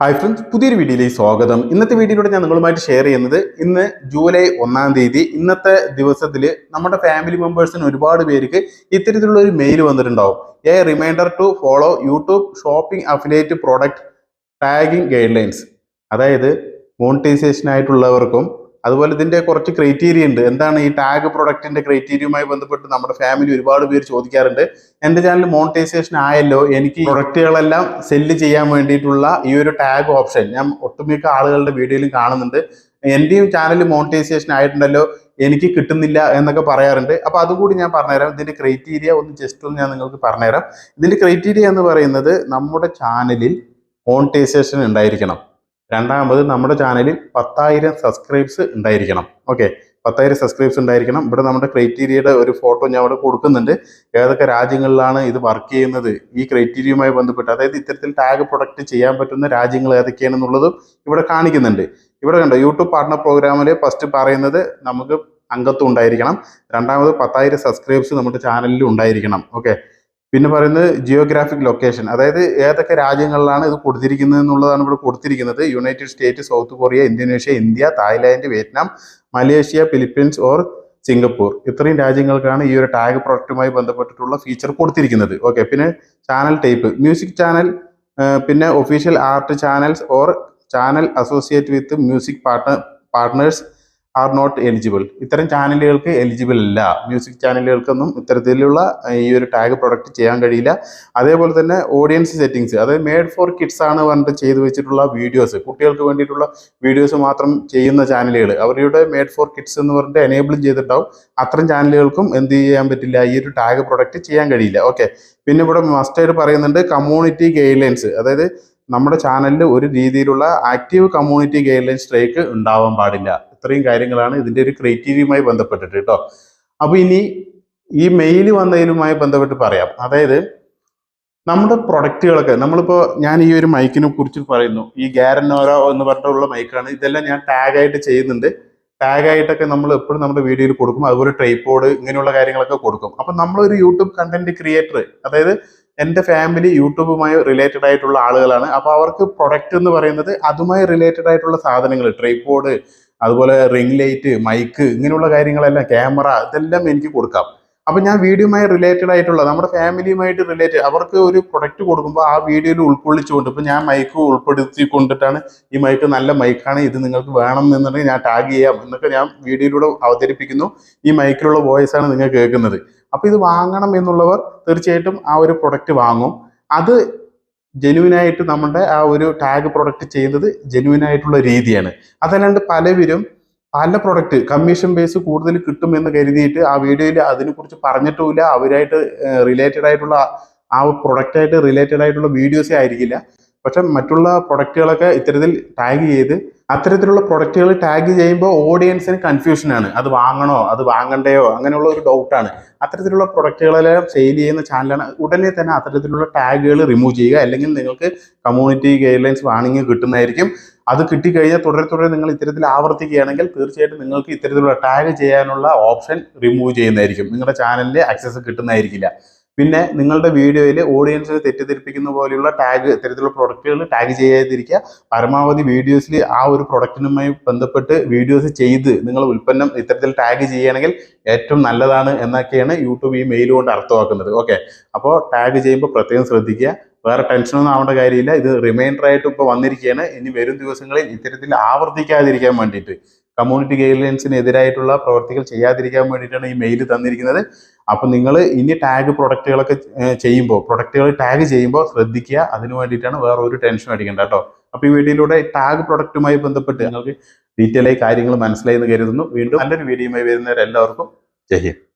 Hi friends പുതിയൊരു വീഡിയോയിലേക്ക് സ്വാഗതം. ഇന്നത്തെ വീഡിയോയിലൂടെ ഞാൻ നിങ്ങളുമായിട്ട് ഷെയർ ചെയ്യുന്നത് ഇന്ന് ജൂലൈ ഒന്നാം തീയതി ഇന്നത്തെ ദിവസത്തിൽ നമ്മുടെ ഫാമിലി മെമ്പേഴ്സിന് ഒരുപാട് പേർക്ക് ഇത്തരത്തിലുള്ള ഒരു മെയിൽ വന്നിട്ടുണ്ടാവും. A reminder to follow YouTube shopping affiliate product tagging guidelines അതായത് മോണിറ്റൈസേഷൻ ആയിട്ടുള്ളവർക്കും അതുപോലെ ഇതിന്റെ കുറച്ച് ക്രൈറ്റീരിയ ഉണ്ട്. എന്താണ് ഈ ടാഗ് പ്രൊഡക്റ്റിന്റെ ക്രൈറ്റീരിയയുമായി ബന്ധപ്പെട്ട് നമ്മുടെ ഫാമിലി ഒരുപാട് പേര് ചോദിക്കാറുണ്ട്. എന്റെ ചാനൽ മോണിറ്റൈസേഷൻ ആയല്ലോ എനിക്ക് പ്രൊഡക്റ്റുകളെല്ലാം സെല്ല് ചെയ്യാൻ വേണ്ടിയിട്ടുള്ള ഈ ഒരു ടാഗ് ഓപ്ഷൻ ഞാൻ ഒട്ടുമിക്ക ആളുകളുടെ വീഡിയോയിലും കാണുന്നുണ്ട്. എന്റെയും ചാനൽ മോണിറ്റൈസേഷൻ ആയിട്ടുണ്ടല്ലോ എനിക്ക് കിട്ടുന്നില്ല എന്നൊക്കെ പറയാറുണ്ട്. അപ്പോൾ അതുകൂടി ഞാൻ പറഞ്ഞുതരാം. ഇതിന്റെ ക്രൈറ്റീരിയ ഒന്ന് ജസ്റ്റ് ഒന്ന് ഞാൻ നിങ്ങൾക്ക് പറഞ്ഞുതരാം. ഇതിന്റെ ക്രൈറ്റീരിയ എന്ന് പറയുന്നത് നമ്മുടെ ചാനലിൽ മോണിറ്റൈസേഷൻ ഉണ്ടായിരിക്കണം. രണ്ടാമത് നമ്മുടെ ചാനലിൽ പത്തായിരം സബ്സ്ക്രൈബ്സ് ഉണ്ടായിരിക്കണം. ഓക്കെ പത്തായിരം സബ്സ്ക്രൈബ്സ് ഉണ്ടായിരിക്കണം. ഇവിടെ നമ്മുടെ ക്രൈറ്റീരിയയുടെ ഒരു ഫോട്ടോ ഞാൻ അവിടെ കൊടുക്കുന്നുണ്ട്. ഏതൊക്കെ രാജ്യങ്ങളിലാണ് ഇത് വർക്ക് ചെയ്യുന്നത്? ഈ ക്രൈറ്റീരിയയുമായി ബന്ധപ്പെട്ട് അതായത് ഇത്തരത്തിൽ ടാഗ് പ്രൊഡക്റ്റ് ചെയ്യാൻ പറ്റുന്ന രാജ്യങ്ങൾ ഏതൊക്കെയാണെന്നുള്ളതും ഇവിടെ കാണിക്കുന്നുണ്ട്. ഇവിടെ കണ്ടോ യൂട്യൂബ് പാർട്ണർ പ്രോഗ്രാമിൽ ഫസ്റ്റ് പറയുന്നത് നമുക്ക് അംഗത്വം ഉണ്ടായിരിക്കണം. രണ്ടാമത് പത്തായിരം സബ്സ്ക്രൈബ്സ് നമ്മുടെ ചാനലിൽ ഉണ്ടായിരിക്കണം. ഓക്കെ പിന്നെ പറയുന്നത് ജിയോഗ്രാഫിക് ലൊക്കേഷൻ അതായത് ഏതൊക്കെ രാജ്യങ്ങളിലാണ് ഇത് കൊടുത്തിരിക്കുന്നത് എന്നുള്ളതാണ് ഇവിടെ കൊടുത്തിരിക്കുന്നത്. United State South Korea Indonesia India Thailand Vietnam Malaysia Philippines or Singapore ഇത്രയും രാജ്യങ്ങൾക്കാണ് ഈ ഒരു ടാഗ് പ്രൊഡക്റ്റുമായി ബന്ധപ്പെട്ടിട്ടുള്ള ഫീച്ചർ കൊടുത്തിരിക്കുന്നത്. ഓക്കെ പിന്നെ ചാനൽ ടൈപ്പ് മ്യൂസിക് ചാനൽ പിന്നെ official art channels or channel associate with music part partners are not eligible. ഇത്തരം ചാനലുകൾക്ക് എലിജിബിൾ അല്ല. മ്യൂസിക് ചാനലുകൾക്കൊന്നും ഇത്തരത്തിലുള്ള ഈ ഒരു ടാഗ് പ്രൊഡക്റ്റ് ചെയ്യാൻ കഴിയില്ല. അതേപോലെ തന്നെ ഓഡിയൻസ് സെറ്റിങ്സ് അതായത് മേഡ് ഫോർ കിഡ്സ് ആണ് പറഞ്ഞിട്ട് ചെയ്തു വെച്ചിട്ടുള്ള വീഡിയോസ് കുട്ടികൾക്ക് വേണ്ടിയിട്ടുള്ള വീഡിയോസ് മാത്രം ചെയ്യുന്ന ചാനലുകൾ അവരുടെ മേഡ് ഫോർ കിഡ്സ് എന്ന് പറഞ്ഞിട്ട് എനേബിൾ ചെയ്തിട്ടുണ്ടാവും. അത്തരം ചാനലുകൾക്കും എന്ത് ചെയ്യാൻ പറ്റില്ല ഈ ഒരു ടാഗ് പ്രൊഡക്റ്റ് ചെയ്യാൻ കഴിയില്ല. ഓക്കെ പിന്നെ ഇവിടെ മസ്റ്റായിട്ട് പറയുന്നുണ്ട് കമ്മ്യൂണിറ്റി ഗൈഡ്ലൈൻസ് അതായത് നമ്മുടെ ചാനലിൽ ഒരു രീതിയിലുള്ള active community guideline strike ഉണ്ടാവാൻ പാടില്ല. ഇത്രയും കാര്യങ്ങളാണ് ഇതിന്റെ ഒരു ക്രൈറ്റീരിയയുമായി ബന്ധപ്പെട്ടിട്ട് കേട്ടോ അപ്പോൾ ഇനി ഈ മെയിൽ വന്നതിലുമായി ബന്ധപ്പെട്ട് പറയാം. അതായത് നമ്മുടെ പ്രൊഡക്റ്റുകളൊക്കെ നമ്മളിപ്പോൾ ഞാൻ ഈ ഒരു മൈക്കിനെ കുറിച്ച് പറയുന്നു. ഈ ഗ്യാരനോരോ എന്ന് പറഞ്ഞിട്ടുള്ള മൈക്കാണ് ഇതെല്ലാം ഞാൻ ടാഗായിട്ട് ചെയ്യുന്നുണ്ട്. ടാഗായിട്ടൊക്കെ നമ്മൾ എപ്പോഴും നമ്മുടെ വീഡിയോയിൽ കൊടുക്കും. അതുപോലെ ട്രൈപ്പോഡ് ഇങ്ങനെയുള്ള കാര്യങ്ങളൊക്കെ കൊടുക്കും. അപ്പം നമ്മളൊരു യൂട്യൂബ് കണ്ടന്റ് ക്രിയേറ്റർ അതായത് എന്റെ ഫാമിലി യൂട്യൂബുമായി റിലേറ്റഡ് ആയിട്ടുള്ള ആളുകളാണ്. അപ്പോൾ അവർക്ക് പ്രൊഡക്റ്റ് എന്ന് പറയുന്നത് അതുമായി റിലേറ്റഡ് ആയിട്ടുള്ള സാധനങ്ങൾ ട്രൈപ്പോഡ് അതുപോലെ റിംഗ് ലൈറ്റ് മൈക്ക് ഇങ്ങനെയുള്ള കാര്യങ്ങളെല്ലാം ക്യാമറ ഇതെല്ലാം എനിക്ക് കൊടുക്കാം. അപ്പം ഞാൻ വീഡിയോമായി റിലേറ്റഡ് ആയിട്ടുള്ള നമ്മുടെ ഫാമിലിയുമായിട്ട് റിലേറ്റഡ് അവർക്ക് ഒരു പ്രൊഡക്റ്റ് കൊടുക്കുമ്പോൾ ആ വീഡിയോയിൽ ഉൾക്കൊള്ളിച്ചുകൊണ്ട് ഇപ്പം ഞാൻ മൈക്ക് ഉൾപ്പെടുത്തി കൊണ്ടിട്ടാണ് ഈ മൈക്ക് നല്ല മൈക്കാണ് ഇത് നിങ്ങൾക്ക് വേണം എന്നുണ്ടെങ്കിൽ ഞാൻ ടാഗ് ചെയ്യാം എന്നൊക്കെ ഞാൻ വീഡിയോയിലൂടെ അവതരിപ്പിക്കുന്നു. ഈ മൈക്കിലുള്ള വോയിസ് ആണ് നിങ്ങൾ കേൾക്കുന്നത്. അപ്പോൾ ഇത് വാങ്ങണം എന്നുള്ളവർ തീർച്ചയായിട്ടും ആ ഒരു പ്രൊഡക്റ്റ് വാങ്ങും. അത് ജെനുവിനായിട്ട് നമ്മുടെ ആ ഒരു ടാഗ് പ്രൊഡക്റ്റ് ചെയ്യുന്നത് ജെനുവിനായിട്ടുള്ള രീതിയാണ്. അതല്ലാണ്ട് പലവരും പല പ്രൊഡക്റ്റ് കമ്മീഷൻ ബേസ് കൂടുതൽ കിട്ടുമെന്ന് കരുതിയിട്ട് ആ വീഡിയോയിൽ അതിനെക്കുറിച്ച് പറഞ്ഞിട്ടുമില്ല. അവരായിട്ട് റിലേറ്റഡ് ആയിട്ടുള്ള ആ പ്രൊഡക്റ്റായിട്ട് റിലേറ്റഡ് ആയിട്ടുള്ള വീഡിയോസേ ആയിരിക്കില്ല. പക്ഷെ മറ്റുള്ള പ്രൊഡക്റ്റുകളൊക്കെ ഇത്തരത്തിൽ ടാഗ് ചെയ്ത് അത്തരത്തിലുള്ള പ്രൊഡക്റ്റുകൾ ടാഗ് ചെയ്യുമ്പോൾ ഓഡിയൻസിന് കൺഫ്യൂഷനാണ് അത് വാങ്ങണോ? അത് വാങ്ങണ്ടയോ? അങ്ങനെയുള്ള ഒരു ഡൗട്ടാണ് അത്തരത്തിലുള്ള പ്രൊഡക്റ്റുകളെല്ലാം സെയിൽ ചെയ്യുന്ന ചാനലാണ് ഉടനെ തന്നെ അത്തരത്തിലുള്ള ടാഗുകൾ റിമൂവ് ചെയ്യുക. അല്ലെങ്കിൽ നിങ്ങൾക്ക് കമ്മ്യൂണിറ്റി ഗൈഡ് ലൈൻസ് വാണിംഗ് കിട്ടുന്നതായിരിക്കും. അത് കിട്ടിക്കഴിഞ്ഞാൽ തുടരെ തുടരെ നിങ്ങൾ ഇത്തരത്തിൽ ആവർത്തിക്കുകയാണെങ്കിൽ തീർച്ചയായിട്ടും നിങ്ങൾക്ക് ഇത്തരത്തിലുള്ള ടാഗ് ചെയ്യാനുള്ള ഓപ്ഷൻ റിമൂവ് ചെയ്യുന്നതായിരിക്കും. നിങ്ങളുടെ ചാനലിന്റെ ആക്സസ് കിട്ടുന്നതായിരിക്കില്ല. പിന്നെ നിങ്ങളുടെ വീഡിയോയിൽ ഓഡിയൻസിനെ തെറ്റിദ്ധരിപ്പിക്കുന്ന പോലെയുള്ള ടാഗ് ഇത്തരത്തിലുള്ള പ്രൊഡക്റ്റുകൾ ടാഗ് ചെയ്യാതിരിക്കുക. പരമാവധി വീഡിയോസിൽ ആ ഒരു പ്രൊഡക്റ്റിനുമായി ബന്ധപ്പെട്ട് വീഡിയോസ് ചെയ്ത് നിങ്ങൾ ഉൽപ്പന്നം ഇത്തരത്തിൽ ടാഗ് ചെയ്യുകയാണെങ്കിൽ ഏറ്റവും നല്ലതാണ് എന്നൊക്കെയാണ് യൂട്യൂബ് ഈ മെയിൽ കൊണ്ട് അർത്ഥമാക്കുന്നത്. ഓക്കെ അപ്പോൾ ടാഗ് ചെയ്യുമ്പോൾ പ്രത്യേകം ശ്രദ്ധിക്കുക. വേറെ ടെൻഷനൊന്നും ആവേണ്ട കാര്യമില്ല. ഇത് റിമൈൻഡർ ആയിട്ട് ഇപ്പോൾ വന്നിരിക്കുകയാണ് ഇനി വരും ദിവസങ്ങളിൽ ഇത്തരത്തിൽ ആവർത്തിക്കാതിരിക്കാൻ വേണ്ടിയിട്ട് കമ്മ്യൂണിറ്റി ഗൈഡ് ലൈൻസിന് എതിരായിട്ടുള്ള പ്രവർത്തികൾ ചെയ്യാതിരിക്കാൻ വേണ്ടിയിട്ടാണ് ഈ മെയിൽ തന്നിരിക്കുന്നത്. അപ്പം നിങ്ങൾ ഇനി ടാഗ് പ്രൊഡക്റ്റുകളൊക്കെ ചെയ്യുമ്പോൾ പ്രൊഡക്റ്റുകൾ ടാഗ് ചെയ്യുമ്പോൾ ശ്രദ്ധിക്കുക. അതിന് വേണ്ടിയിട്ടാണ് വേറെ ഒരു ടെൻഷൻ അടിക്കേണ്ട കേട്ടോ. അപ്പോൾ ഈ വീഡിയോയിലൂടെ ടാഗ് പ്രൊഡക്റ്റുമായി ബന്ധപ്പെട്ട് നിങ്ങൾക്ക് ഡീറ്റെയിൽ ആയി കാര്യങ്ങൾ മനസ്സിലായി എന്ന് കരുതുന്നു. വീണ്ടും നല്ലൊരു വീഡിയോയുമായി വരുന്നവരെല്ലാവർക്കും ജയ് ഹിന്ദ്.